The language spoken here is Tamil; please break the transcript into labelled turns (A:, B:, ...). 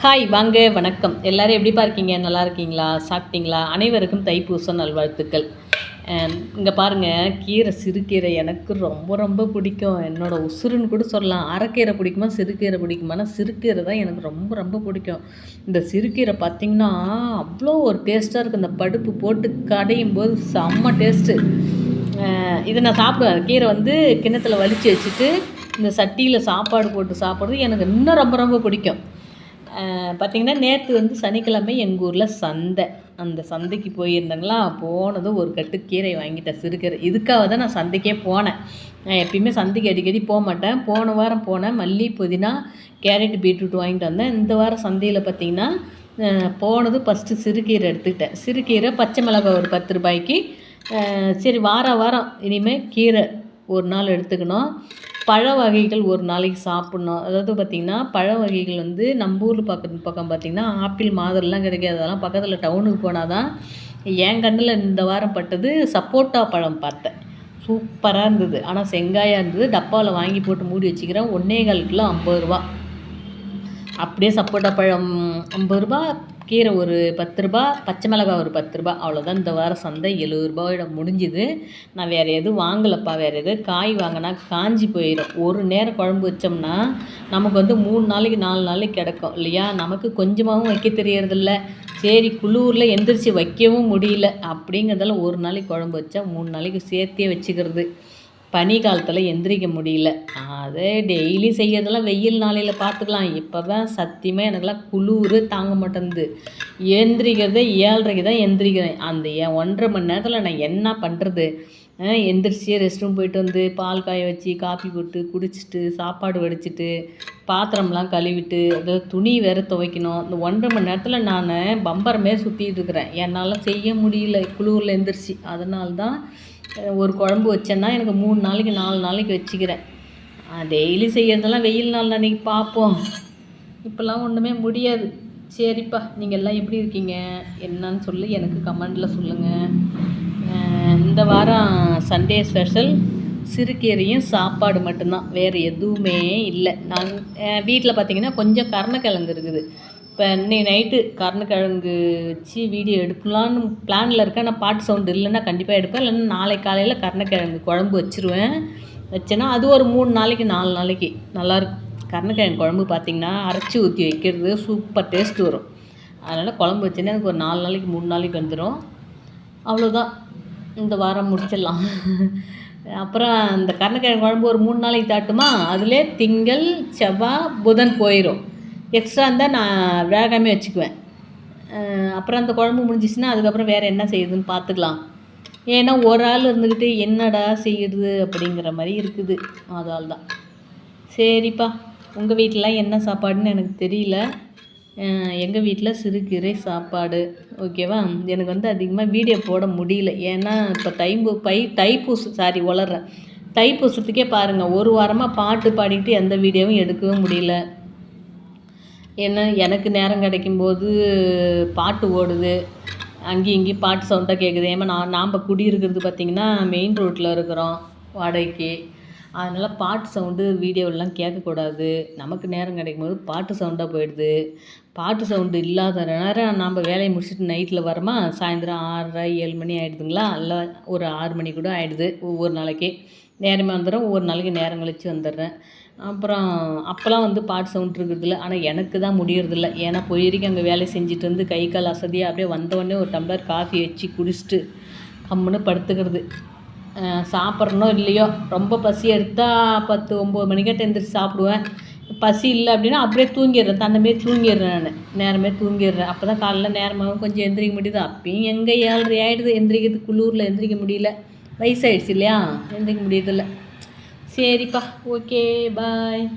A: ஹாய் வாங்க வணக்கம். எல்லோரும் எப்படிப்பா இருக்கீங்க? நல்லா இருக்கீங்களா? சாப்பிட்டீங்களா? அனைவருக்கும் தைப்பூச நல்வாழ்த்துக்கள். இங்கே பாருங்கள் கீரை சிறுகீரை எனக்கு ரொம்ப ரொம்ப பிடிக்கும். என்னோடய உசுருன்னு கூட சொல்லலாம். அரைக்கீரை பிடிக்குமா சிறுகீரை பிடிக்குமானா சிறுகீரை தான் எனக்கு ரொம்ப ரொம்ப பிடிக்கும். இந்த சிறுகீரை பார்த்திங்கன்னா அவ்வளோ ஒரு டேஸ்ட்டாக இருக்கும். இந்த படுப்பு போட்டு கடையும் போது செம்ம டேஸ்ட்டு இதை நான் சாப்பிடுவேன். கீரை வந்து கிண்ணத்தில் வலித்து வச்சுட்டு இந்த சட்டியில் சாப்பாடு போட்டு சாப்பிட்றது எனக்கு இன்னும் ரொம்ப ரொம்ப பிடிக்கும். பார்த்திங்கன்னா நேற்று வந்து சனிக்கிழமை எங்கள் ஊரில் சந்தை. அந்த சந்தைக்கு போயிருந்தாங்களா? போனதும் ஒரு கட்டு கீரை வாங்கிட்டேன் சிறுகீரை. இதுக்காக தான் நான் சந்தைக்கே போனேன். நான் எப்பயுமே சந்தைக்கு அடிக்கடி போக மாட்டேன். போன வாரம் போனேன். மல்லி புதினா கேரட் பீட்ரூட் வாங்கிட்டு வந்தேன். இந்த வாரம் சந்தையில் பார்த்திங்கன்னா போனது ஃபஸ்ட்டு சிறுகீரை எடுத்துக்கிட்டேன். சிறுகீரை பச்சை மிளகாய் ஒரு பத்து ரூபாய்க்கு. சரி வார வாரம் இனிமேல் கீரை ஒரு நாள் எடுத்துக்கணும். பழ வகைகள் ஒரு நாளைக்கு சாப்பிட்ணும். அதாவது பார்த்திங்கன்னா பழ வகைகள் வந்து நம்ம ஊரில் பக்கம் பக்கம் பார்த்திங்கன்னா ஆப்பிள் மாதுளெலாம் கிடைக்காது. அதெல்லாம் பக்கத்தில் டவுனுக்கு போனால் தான் என் கண்ணில் இந்த வாரம் பட்டது சப்போட்டா பழம் பார்த்தேன். சூப்பராக இருந்தது. ஆனால் செங்காயாக இருந்தது. டப்பாவில் வாங்கி போட்டு மூடி வச்சுக்கிறேன். ஒன்றே கால் கிலோ ஐம்பது ரூபா. அப்படியே சப்போட்டா பழம் ஐம்பது ரூபா. கீரை ஒரு பத்து ரூபா பச்சை மிளகாய் ஒரு பத்து ரூபா அவ்வளோதான் இந்த வாரம் சந்தை எழுபது ரூபாயோட முடிஞ்சுது. நான் வேறு எதுவும் வாங்கலப்பா வேறு எதுவும் காய் வாங்கினா காஞ்சி போயிடும் ஒரு நேரம் குழம்பு வச்சோம்னா நமக்கு வந்து மூணு நாளைக்கு நாலு நாளைக்கு கிடக்கும் இல்லையா? நமக்கு கொஞ்சமாகவும் வைக்க தெரியறதில்ல. சரி குளூரில் எந்திரிச்சு வைக்கவும் முடியல. அப்படிங்கிறதால ஒரு நாளைக்கு குழம்பு வச்சா மூணு நாளைக்கு சேர்த்தே வச்சுக்கிறது. பனி காலத்தில் எந்திரிக்க முடியல. அதே டெய்லி செய்கிறதெல்லாம் வெயில் நாளையில் பார்த்துக்கலாம். இப்போ தான் சத்தியமாக எனக்கெல்லாம் குளிர் தாங்க மாட்டேங்குது எந்திரிக்கிறதே ஏழரைக்கு தான் எந்திரிக்கிறேன். அந்த ஒன்றரை மணி நேரத்தில் நான் என்ன பண்ணுறது எந்திரிச்சியே ரெஸ்ட் ரூம் போயிட்டு வந்து பால் காய வச்சு காஃபி போட்டு குடிச்சிட்டு சாப்பாடு வடிச்சிட்டு பாத்திரம்லாம் கழுவிட்டு அது துணி வேறு துவைக்கணும். இந்த ஒன்றரை மணி நேரத்தில் நான் பம்பரமே சுற்றிட்டு இருக்கிறேன். என்னால் செய்ய முடியல. குளிரில் எந்திரிச்சு. அதனால தான் ஒரு குழம்பு வச்சேன்னா எனக்கு மூணு நாளைக்கு நாலு நாளைக்கு வச்சுக்கிறேன். டெய்லி செய்கிறதெல்லாம் வெயில் நாள் அன்றைக்கி பார்ப்போம் இப்போல்லாம் ஒன்றுமே முடியாது. சரிப்பா. நீங்கள் எல்லாம் எப்படி இருக்கீங்க? என்னன்னு சொல்லி. எனக்கு கமெண்டில் சொல்லுங்கள் இந்த வாரம் சண்டே ஸ்பெஷல் சிறுகீரையும் சாப்பாடு மட்டும்தான். வேறு எதுவுமே இல்லை. நான் வீட்டில் பார்த்தீங்கன்னா கொஞ்சம் கருணக்கிழங்கு இருக்குது. இப்போ இன்னைக்கு நைட்டு கருணக்கிழங்கு வச்சு வீடியோ எடுக்கலான்னு பிளானில் இருக்கேன். நான் பாட்டு சவுண்டு இல்லைன்னா கண்டிப்பாக எடுப்பேன். இல்லைன்னா நாளை காலையில் கருணக்கிழங்கு குழம்பு வச்சுருவேன். வச்சேன்னா அது ஒரு மூணு நாளைக்கு நாலு நாளைக்கு நல்லாயிருக்கும். கருணக்கிழங்கு குழம்பு பார்த்திங்கன்னா அரைச்சி ஊற்றி வைக்கிறது சூப்பர் டேஸ்ட் வரும். அதனால் குழம்பு வச்சேன்னா எனக்கு ஒரு நாலு நாளைக்கு மூணு நாளைக்கு வந்துடும் அவ்வளோதான் இந்த வாரம் முடிச்சிடலாம். அப்புறம் இந்த கருணக்கிழங்கு குழம்பு ஒரு மூணு நாளைக்கு தாட்டுமா? அதிலே திங்கள் செவ்வாய் புதன் போயிடும் எக்ஸ்ட்ரா இருந்தால் நான் வேகாமே வச்சுக்குவேன். அப்புறம் அந்த குழம்பு முடிஞ்சிச்சுன்னா அதுக்கப்புறம் வேறு என்ன செய்யுதுன்னு பார்த்துக்கலாம் ஏன்னா ஒரு ஆள் இருந்துக்கிட்டு என்னடா செய்யுது அப்படிங்கிற மாதிரி இருக்குது. அதால் தான் சரிப்பா. உங்கள் வீட்டிலலாம் என்ன சாப்பாடுன்னு எனக்கு தெரியல. எங்கள் வீட்டில் சிறுகீரை சாப்பாடு ஓகேவா எனக்கு வந்து அதிகமாக வீடியோ போட முடியல. ஏன்னா இப்போ தைம்பு பை தைப்பூசு சாரி வளர்றேன் தைப்பூசத்துக்கே பாருங்கள் ஒரு வாரமாக பாட்டு பாடிக்கிட்டு எந்த வீடியோவும் எடுக்கவும் முடியல. ஏன்னா எனக்கு நேரம் கிடைக்கும்போது பாட்டு ஓடுது. அங்கேயும் இங்கேயும் பாட்டு சவுண்டாக கேட்குது ஏமா நான் நாம் குடியிருக்கிறது பார்த்திங்கன்னா மெயின் ரோட்டில் இருக்கிறோம் வாடகைக்கு. அதனால் பாட்டு சவுண்டு வீடியோவெலாம் கேட்கக்கூடாது. நமக்கு நேரம் கிடைக்கும் போது பாட்டு சவுண்டாக போயிடுது. பாட்டு சவுண்டு இல்லாத நேரம் நாம் வேலையை முடிச்சுட்டு நைட்டில் வரோமா சாயந்தரம் ஆறரை ஏழு மணி ஆகிடுதுங்களா இல்லை ஒரு ஆறு மணி கூட ஆகிடுது ஒவ்வொரு நாளைக்கு. நேரமாக வந்துடும். ஒவ்வொரு நாளைக்கு நேரம் கழித்து வந்துடுறேன். அப்புறம் அப்போல்லாம் வந்து பாட்டு சவுண்ட் இருக்கிறதில்ல ஆனால் எனக்கு தான் முடியறதில்ல ஏன்னா போயிருக்கேன் அங்கே வேலை செஞ்சுட்டு வந்து கை கால் அசதியாக அப்படியே வந்தோடனே ஒரு டம்ளர் காஃபி வச்சு குடிச்சிட்டு கம்முன்னு படுத்துக்கிறது. சாப்பிட்றனோ இல்லையோ ரொம்ப பசி எடுத்தால் பத்து ஒம்பது மணிக்கிட்ட எழுந்திரிச்சு சாப்பிடுவேன். பசி இல்லை அப்படின்னா அப்படியே தூங்கிடுறேன். தன்னமாரி தூங்கிடுறேன் நான். நேரமே தூங்கிடுறேன். அப்போ தான் காலைல நேரமாகவும் கொஞ்சம் எந்திரிக்க முடியுது. அப்பயும் எங்கே ஏழரை ஆகிடுது எந்திரிக்கிறது குளூரில் எந்திரிக்க முடியல. வயசாகிடுச்சு இல்லையா? எந்திரிக்க முடியதில்லை சரிப்பா. ஓகே. பாய்.